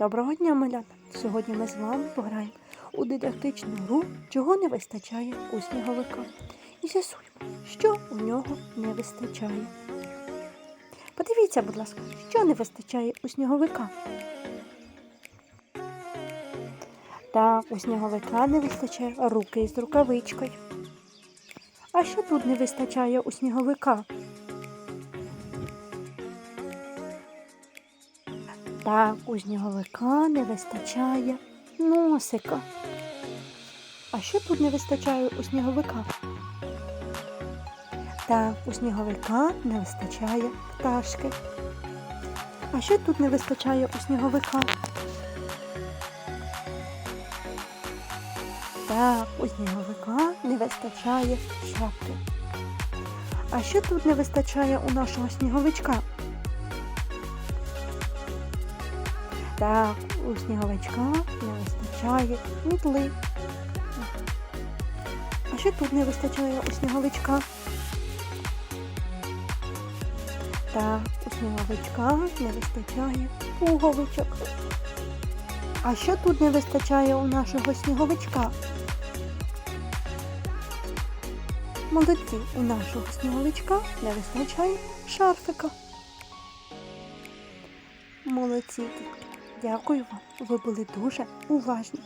Доброго дня, малята! Сьогодні ми з вами пограємо у дидактичну гру, чого не вистачає у сніговика. І з'ясуємо, що у нього не вистачає. Подивіться, будь ласка, що не вистачає у сніговика. Так, у сніговика не вистачає руки з рукавичкою. А що тут не вистачає у сніговика? Так, у сніговика не вистачає носика. А що тут не вистачає у сніговика? Так, у сніговика не вистачає пташки. А що тут не вистачає у сніговика? Так, у сніговика не вистачає шапки. А що тут не вистачає у нашого сніговичка? Так, у сніговичка не вистачає мітли. А що тут не вистачає у сніговичка? Так, у сніговичка не вистачає пуговичок. А що тут не вистачає у нашого сніговичка? Молодці, у нашого сніговичка не вистачає шарфика. Молодці. Дякую вам. Ви були дуже уважні.